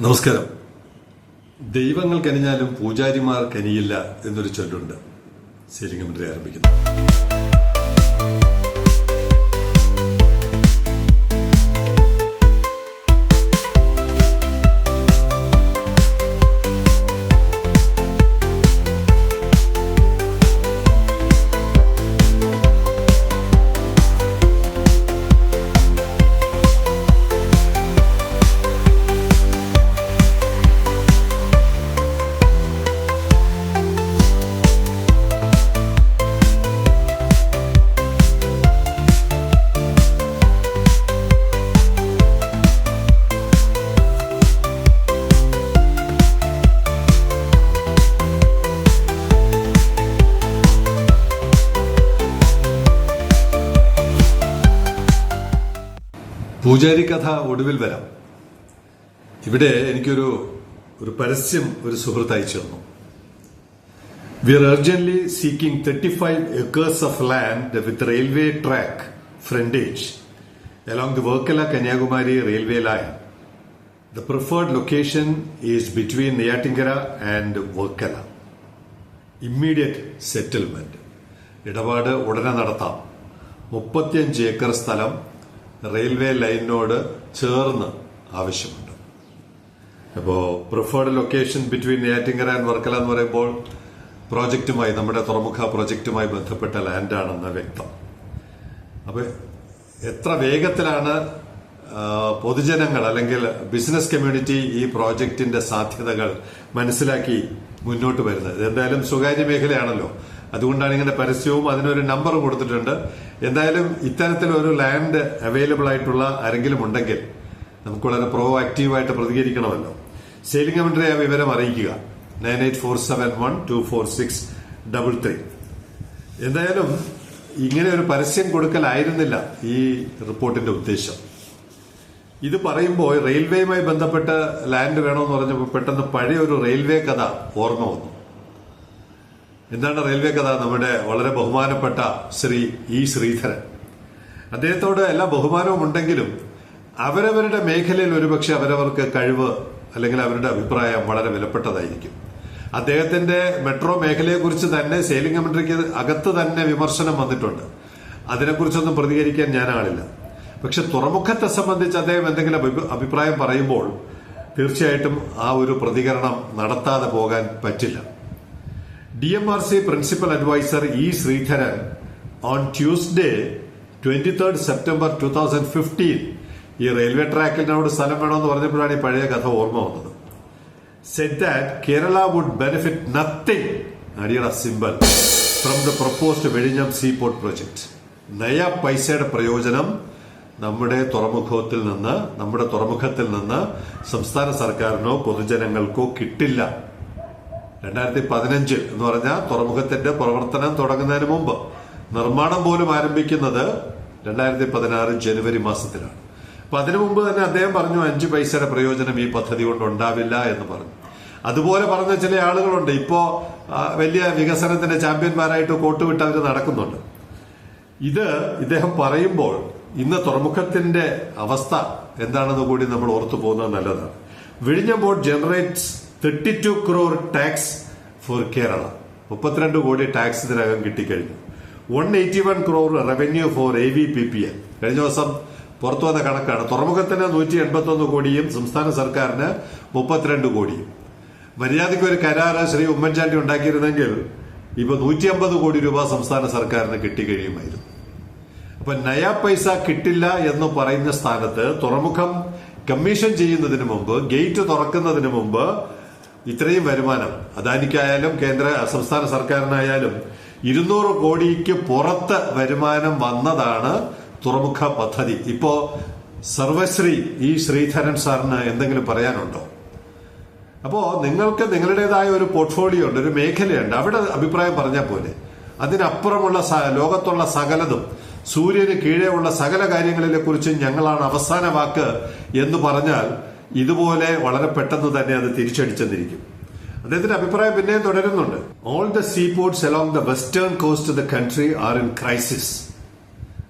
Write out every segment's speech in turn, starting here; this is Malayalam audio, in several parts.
നമസ്കാരം. ദൈവങ്ങൾ കനിഞ്ഞാലും പൂജാരിമാർ കനിയില്ല എന്നൊരു ചൊല്ലുണ്ട്. കമന്ററി ആരംഭിക്കുന്നു. പൂജാരി കഥ ഒടുവിൽ വരാം. ഇവിടെ എനിക്കൊരു ഒരു പരസ്യം ഒരു സുഹൃത്ത് അയച്ചു തന്നു. We are urgently seeking thirty five acres of land with railway track frontage along the Varkala Kanyakumari railway line the preferred location is between Neyyattinkara and Varkala immediate settlement ഇടപാട് ഉടനെ നടത്താം. മുപ്പത്തിയഞ്ച് ഏക്കർ സ്ഥലം റെയിൽവേ ലൈനിനോട് ചേർന്ന് ആവശ്യമുണ്ട്. അപ്പോൾ preferred location between Neyyattinkara and Varkala എന്ന് പറയുമ്പോൾ പ്രോജക്റ്റുമായി നമ്മുടെ തുറമുഖ പ്രോജക്റ്റുമായി ബന്ധപ്പെട്ട ലാൻഡാണെന്ന് വ്യക്തം. അപ്പൊ എത്ര വേഗത്തിലാണ് പൊതുജനങ്ങൾ അല്ലെങ്കിൽ ബിസിനസ് കമ്മ്യൂണിറ്റി ഈ പ്രോജക്റ്റിന്റെ സാധ്യതകൾ മനസ്സിലാക്കി മുന്നോട്ട് വരുന്നത്? എന്തായാലും സ്വകാര്യ മേഖലയാണല്ലോ. അതുകൊണ്ടാണ് ഇങ്ങനെ പരസ്യവും അതിനൊരു നമ്പർ കൊടുത്തിട്ടുണ്ട്. എന്തായാലും ഇത്തരത്തിൽ ഒരു ലാൻഡ് അവൈലബിൾ ആയിട്ടുള്ള ആരെങ്കിലും ഉണ്ടെങ്കിൽ നമുക്ക് വളരെ പ്രോ ആക്റ്റീവായിട്ട് പ്രതികരിക്കണമല്ലോ. സെയിലിംഗ് കമന്ററി ആ വിവരം അറിയിക്കുക. Nine eight four seven one two four six double three. എന്തായാലും ഇങ്ങനെ ഒരു പരസ്യം കൊടുക്കലായിരുന്നില്ല ഈ റിപ്പോർട്ടിന്റെ ഉദ്ദേശം. ഇത് പറയുമ്പോൾ റെയിൽവേയുമായി ബന്ധപ്പെട്ട് ലാൻഡ് വേണമെന്ന് പറഞ്ഞപ്പോൾ പെട്ടെന്ന് പഴയ ഒരു റെയിൽവേ കഥ ഓർമ്മ വന്നു. എന്താണ് റെയിൽവേ കഥ? നമ്മുടെ വളരെ ബഹുമാനപ്പെട്ട ശ്രീ ഇ ശ്രീധരൻ. അദ്ദേഹത്തോട് എല്ലാ ബഹുമാനവും ഉണ്ടെങ്കിലും അവരവരുടെ മേഖലയിൽ ഒരുപക്ഷെ അവരവർക്ക് കഴിവ് അല്ലെങ്കിൽ അവരുടെ അഭിപ്രായം വളരെ വിലപ്പെട്ടതായിരിക്കും. അദ്ദേഹത്തിന്റെ മെട്രോ മേഖലയെക്കുറിച്ച് തന്നെ സെയിലിംഗ് കമന്ററിക്ക് അകത്ത് തന്നെ വിമർശനം വന്നിട്ടുണ്ട്. അതിനെക്കുറിച്ചൊന്നും പ്രതികരിക്കാൻ ഞാൻ ആളില്ല. പക്ഷെ തുറമുഖത്തെ സംബന്ധിച്ച് അദ്ദേഹം എന്തെങ്കിലും അഭിപ്രായം പറയുമ്പോൾ തീർച്ചയായിട്ടും ആ ഒരു പ്രതികരണം നടത്താതെ പോകാൻ പറ്റില്ല. D M R C principal adviser E Sreedharan on Tuesday twenty third September two thousand fifteen ഈ റെയിൽവേ ട്രാക്കിനോട് സ്ഥലം വേണമെന്ന് പറഞ്ഞപ്പോഴാണ് ഈ പഴയ കഥ ഓർമ്മ വന്നത്. Said that Kerala would benefit nothing അടിയുടെ സിമ്പൽ ഫ്രം ദ പ്രപ്പോസ്ഡ് വെടിഞ്ഞം സീ പോർട്ട് പ്രൊജക്ട് നയ പൈസയുടെ പ്രയോജനം നമ്മുടെ തുറമുഖത്തിൽ നിന്ന് നമ്മുടെ തുറമുഖത്തിൽ നിന്ന് സംസ്ഥാന സർക്കാരിനോ പൊതുജനങ്ങൾക്കോ കിട്ടില്ല. രണ്ടായിരത്തി പതിനഞ്ചിൽ എന്ന് പറഞ്ഞാൽ തുറമുഖത്തിന്റെ പ്രവർത്തനം തുടങ്ങുന്നതിന് മുമ്പ് നിർമ്മാണം പോലും ആരംഭിക്കുന്നത് രണ്ടായിരത്തി പതിനാറ് ജനുവരി മാസത്തിലാണ്. അപ്പൊ അതിനു മുമ്പ് തന്നെ അദ്ദേഹം പറഞ്ഞു അഞ്ച് പൈസയുടെ പ്രയോജനം ഈ പദ്ധതി കൊണ്ട് ഉണ്ടാവില്ല എന്ന് പറഞ്ഞു. അതുപോലെ പറഞ്ഞ ചില ആളുകളുണ്ട്. ഇപ്പോ വലിയ വികസനത്തിന്റെ ചാമ്പ്യന്മാരായിട്ട് കോട്ടുവിട്ട് അവർ നടക്കുന്നുണ്ട്. ഇത് ഇദ്ദേഹം പറയുമ്പോൾ ഇന്ന് തുറമുഖത്തിന്റെ അവസ്ഥ എന്താണെന്ന് കൂടി നമ്മൾ ഓർത്തു പോകുന്നത് നല്ലതാണ്. വിഴിഞ്ഞം port generates thirty two crore tax for Kerala മുപ്പത്തിരണ്ട് കോടി ടാക്സ് ഇതിനകം കിട്ടിക്കഴിഞ്ഞു. One eighty one crore revenue for A V P P L കഴിഞ്ഞ ദിവസം പുറത്തു വന്ന കണക്കാണ്. തുറമുഖത്തിന് നൂറ്റി എൺപത്തി ഒന്ന് കോടിയും സംസ്ഥാന സർക്കാരിന് മുപ്പത്തിരണ്ട് കോടിയും. മര്യാദയ്ക്ക് ഒരു കരാറ് ശ്രീ ഉമ്മൻചാണ്ടി ഉണ്ടാക്കിയിരുന്നെങ്കിൽ ഇപ്പൊ നൂറ്റി അമ്പത് കോടി രൂപ സംസ്ഥാന സർക്കാരിന് കിട്ടിക്കഴിയുമായിരുന്നു. അപ്പൊ നയാ പൈസ കിട്ടില്ല എന്ന് പറയുന്ന സ്ഥാനത്ത് തുറമുഖം കമ്മീഷൻ ചെയ്യുന്നതിന് മുമ്പ് ഗേറ്റ് തുറക്കുന്നതിന് മുമ്പ് ഇത്രയും വരുമാനം. അദാനിക്കായാലും കേന്ദ്ര സംസ്ഥാന സർക്കാരിനായാലും ഇരുന്നൂറ് കോടിക്ക് പുറത്ത് വരുമാനം വന്നതാണ് തുറമുഖ പദ്ധതി. ഇപ്പോ സർവശ്രീ ഈ ശ്രീധരൻ സാറിന് എന്തെങ്കിലും പറയാനുണ്ടോ? അപ്പോ നിങ്ങൾക്ക് നിങ്ങളുടേതായ ഒരു പോർട്ട്ഫോളിയോ ഉണ്ട് ഒരു മേഖലയുണ്ട്. അവിടെ അഭിപ്രായം പറഞ്ഞ പോലെ അതിനപ്പുറമുള്ള ലോകത്തുള്ള സകലതും സൂര്യന് കീഴെയുള്ള സകല കാര്യങ്ങളിലെ കുറിച്ച് ഞങ്ങളാണ് അവസാന വാക്ക് എന്ന് പറഞ്ഞാൽ ഇതുപോലെ വളരെ പെട്ടെന്ന് തന്നെ അത് തിരിച്ചടിച്ചെന്നിരിക്കും. അദ്ദേഹത്തിന്റെ അഭിപ്രായം പിന്നെയും തുടരുന്നുണ്ട്. All the sea ports along the western coast of the country are in crisis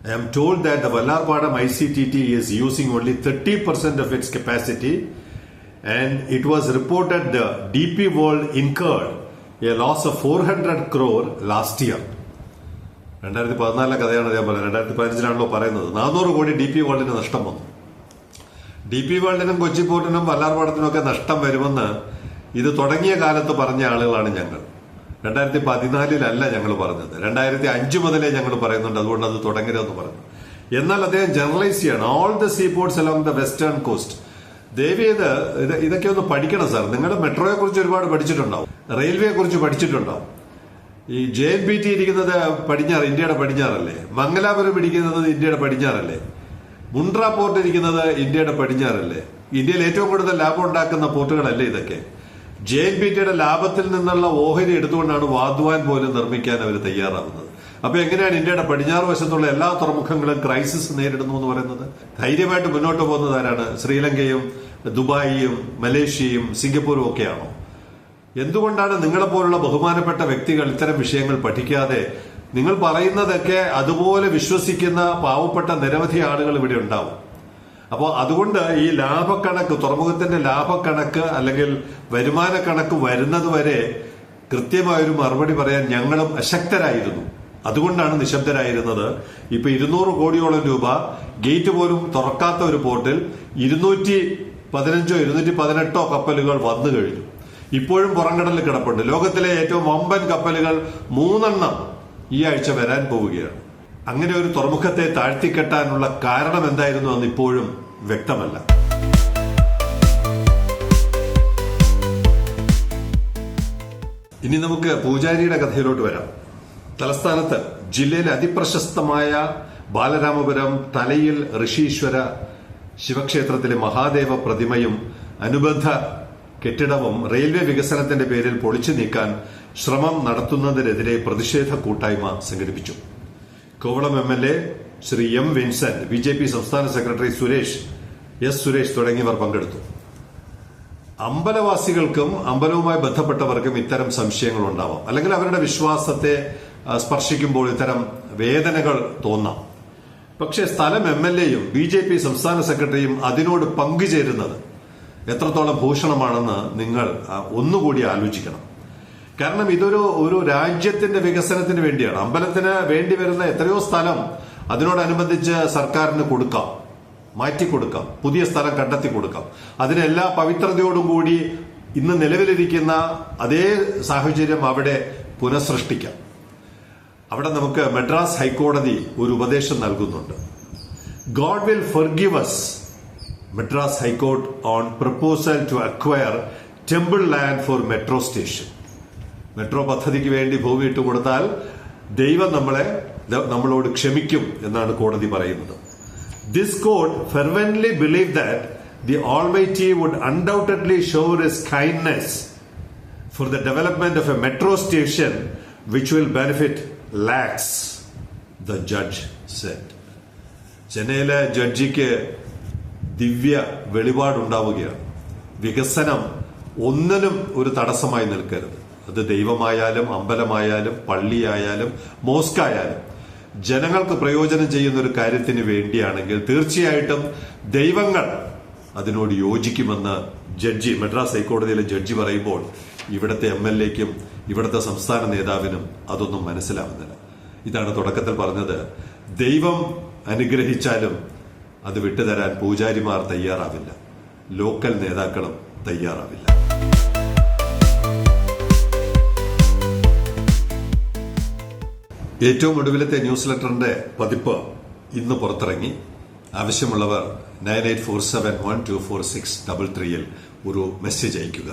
I am told that the Vallarpadam I C T T is using only thirty percent of its capacity and it was reported the D P World incurred a loss of four hundred crore last year രണ്ടായിരത്തി പതിനാലിലെ കഥയാണ് ഞാൻ പറയുന്നത് രണ്ടായിരത്തി പതിനഞ്ചിലാണല്ലോ പറയുന്നത്. നാനൂറ് കോടി ഡി പി വേൾഡിന് നഷ്ടം വന്നു. ഡി പി വേൾഡിനും കൊച്ചി പോർട്ടിനും വല്ലാർപാടത്തിനും ഒക്കെ നഷ്ടം വരുമെന്ന് ഇത് തുടങ്ങിയ കാലത്ത് പറഞ്ഞ ആളുകളാണ് ഞങ്ങൾ. രണ്ടായിരത്തി പതിനാലിലല്ല ഞങ്ങൾ പറഞ്ഞത്. രണ്ടായിരത്തി അഞ്ച് മുതലേ ഞങ്ങൾ പറയുന്നുണ്ട് അതുകൊണ്ട് അത് തുടങ്ങരുതെന്ന് പറഞ്ഞു. എന്നാൽ അദ്ദേഹം ജനറലൈസ് ചെയ്യണം all the sea ports along the western coast ദേവി ഇത് ഇത് ഇതൊക്കെ ഒന്ന് പഠിക്കണം സാർ. നിങ്ങളുടെ മെട്രോയെ കുറിച്ച് ഒരുപാട് പഠിച്ചിട്ടുണ്ടാവും. റെയിൽവേയെ കുറിച്ച് പഠിച്ചിട്ടുണ്ടാവും. ഈ ജെ എൻ ബി ടി ഇരിക്കുന്നത് പടിഞ്ഞാറ് ഇന്ത്യയുടെ പടിഞ്ഞാറല്ലേ മംഗലാപുരം ഇരിക്കുന്നത് ഇന്ത്യയുടെ പടിഞ്ഞാറല്ലേ മുണ്ട്ര പോർട്ട് ഇരിക്കുന്നത് ഇന്ത്യയുടെ പടിഞ്ഞാറല്ലേ? ഇന്ത്യയിൽ ഏറ്റവും കൂടുതൽ ലാഭം ഉണ്ടാക്കുന്ന പോർട്ടുകളല്ലേ ഇതൊക്കെ? ജെ എൻ ബി ടിയുടെ ലാഭത്തിൽ നിന്നുള്ള ഓഹരി എടുത്തുകൊണ്ടാണ് വാദ്വാൻ പോലും നിർമ്മിക്കാൻ അവർ തയ്യാറാവുന്നത്. അപ്പൊ എങ്ങനെയാണ് ഇന്ത്യയുടെ പടിഞ്ഞാറ് വശത്തുള്ള എല്ലാ തുറമുഖങ്ങളും ക്രൈസിസ് നേരിടുന്നു എന്ന് പറയുന്നത്? ധൈര്യമായിട്ട് മുന്നോട്ട് പോകുന്നത് ആരാണ്? ശ്രീലങ്കയും ദുബായിയും മലേഷ്യയും സിംഗപ്പൂരും ഒക്കെയാണോ? എന്തുകൊണ്ടാണ് നിങ്ങളെപ്പോലുള്ള ബഹുമാനപ്പെട്ട വ്യക്തികൾ ഇത്തരം വിഷയങ്ങൾ പഠിക്കാതെ നിങ്ങൾ പറയുന്നതൊക്കെ അതുപോലെ വിശ്വസിക്കുന്ന പാവപ്പെട്ട നിരവധി ആളുകൾ ഇവിടെ ഉണ്ടാവും. അപ്പോൾ അതുകൊണ്ട് ഈ ലാഭക്കണക്ക് തുറമുഖത്തിന്റെ ലാഭക്കണക്ക് അല്ലെങ്കിൽ വരുമാന കണക്ക് വരുന്നത് വരെ കൃത്യമായൊരു മറുപടി പറയാൻ ഞങ്ങളും അശക്തരായിരുന്നു. അതുകൊണ്ടാണ് നിശബ്ദരായിരുന്നത്. ഇപ്പൊ ഇരുന്നൂറ് കോടിയോളം രൂപ ഗേറ്റ് പോലും തുറക്കാത്ത ഒരു പോർട്ടിൽ ഇരുന്നൂറ്റി പതിനഞ്ചോ ഇരുന്നൂറ്റി പതിനെട്ടോ കപ്പലുകൾ വന്നു കഴിഞ്ഞു. ഇപ്പോഴും പുറംകടലിൽ കിടപ്പുണ്ട്. ലോകത്തിലെ ഏറ്റവും വമ്പൻ കപ്പലുകൾ മൂന്നെണ്ണം ഈ ആഴ്ച വരാൻ പോവുകയാണ്. അങ്ങനെ ഒരു തുറമുഖത്തെ താഴ്ത്തിക്കെട്ടാനുള്ള കാരണം എന്തായിരുന്നു എന്ന് ഇപ്പോഴും വ്യക്തമല്ല. ഇനി നമുക്ക് പൂജാരിയുടെ കഥയിലോട്ട് വരാം. തലസ്ഥാനത്ത് ജില്ലയിലെ അതിപ്രശസ്തമായ ബാലരാമപുരം തലയിൽ ഋഷീശ്വര ശിവക്ഷേത്രത്തിലെ മഹാദേവ പ്രതിമയും അനുബന്ധ കെട്ടിടവും റെയിൽവേ വികസനത്തിന്റെ പേരിൽ പൊളിച്ചു നീക്കാൻ ശ്രമം നടത്തുന്നതിനെതിരെ പ്രതിഷേധ കൂട്ടായ്മ സംഘടിപ്പിച്ചു. Kovalam M L A Sri M Vincent B J P സംസ്ഥാന സെക്രട്ടറി സുരേഷ് എസ് സുരേഷ് തുടങ്ങിയവർ പങ്കെടുത്തു. അമ്പലവാസികൾക്കും അമ്പലവുമായി ബന്ധപ്പെട്ടവർക്കും ഇത്തരം സംശയങ്ങൾ ഉണ്ടാവാം. അല്ലെങ്കിൽ അവരുടെ വിശ്വാസത്തെ സ്പർശിക്കുമ്പോൾ ഇത്തരം വേദനകൾ തോന്നാം. പക്ഷേ സ്ഥലം എം എൽ എയും ബി ജെ പി സംസ്ഥാന സെക്രട്ടറിയും അതിനോട് പങ്കുചേരുന്നത് എത്രത്തോളം ഭൂഷണമാണെന്ന് നിങ്ങൾ ഒന്നുകൂടി ആലോചിക്കണം. കാരണം ഇതൊരു ഒരു രാജ്യത്തിന്റെ വികസനത്തിന് വേണ്ടിയാണ്. അമ്പലത്തിന് വേണ്ടി വരുന്ന എത്രയോ സ്ഥലം അതിനോടനുബന്ധിച്ച് സർക്കാരിന് കൊടുക്കാം. മാറ്റി കൊടുക്കാം. പുതിയ സ്ഥലം കണ്ടെത്തി കൊടുക്കാം. അതിനെല്ലാ പവിത്രതയോടും കൂടി ഇന്ന് നിലവിലിരിക്കുന്ന അതേ സാഹചര്യം അവിടെ പുനഃസൃഷ്ടിക്കാം. അവിടെ നമുക്ക് മദ്രാസ് ഹൈക്കോടതി ഒരു ഉപദേശം നൽകുന്നുണ്ട്. God will forgive Madras high court on proposal to acquire temple land for metro station metro പദ്ധതിക്ക് വേണ്ടി ഭൂമി ഇട്ട് കൊടുത്താൽ ദൈവം നമ്മളെ നമ്മളോട് ക്ഷമിക്കും എന്നാണ് കോടതി പറയുന്നത്. This court fervently believe that the almighty would undoubtedly show his kindness for the development of a metro station which will benefit lakhs the judge said ചെന്നൈയിലെ ജഡ്ജിക്ക് ദിവ്യ വെളിപാടുണ്ടാവുകയാണ്. വികസനം ഒന്നിനും ഒരു തടസ്സമായി നിൽക്കരുത്. അത് ദൈവമായാലും അമ്പലമായാലും പള്ളിയായാലും മോസ്കായാലും. ജനങ്ങൾക്ക് പ്രയോജനം ചെയ്യുന്ന ഒരു കാര്യത്തിന് വേണ്ടിയാണെങ്കിൽ തീർച്ചയായിട്ടും ദൈവങ്ങൾ അതിനോട് യോജിക്കുമെന്ന് ജഡ്ജി മദ്രാസ് ഹൈക്കോടതിയിലെ ജഡ്ജി പറയുമ്പോൾ ഇവിടുത്തെ എം എൽ എക്കും ഇവിടുത്തെ സംസ്ഥാന നേതാവിനും അതൊന്നും മനസ്സിലാവുന്നില്ല. ഇതാണ് തുടക്കത്തിൽ പറഞ്ഞത്. ദൈവം അനുഗ്രഹിച്ചാലും അത് വിട്ടുതരാൻ പൂജാരിമാർ തയ്യാറാവില്ല. ലോക്കൽ നേതാക്കളും തയ്യാറാവില്ല. ഏറ്റവും ഒടുവിലത്തെ ന്യൂസ് ലെറ്ററിന്റെ പതിപ്പ് ഇന്ന് പുറത്തിറങ്ങി. ആവശ്യമുള്ളവർ nine eight four seven one two four six double ത്രീയിൽ ഒരു മെസ്സേജ് അയയ്ക്കുക.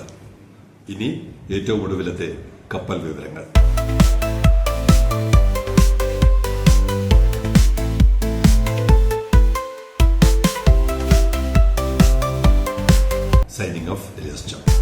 ഇനി ഏറ്റവും ഒടുവിലത്തെ കപ്പൽ വിവരങ്ങൾ. signing off, Elias Chuck.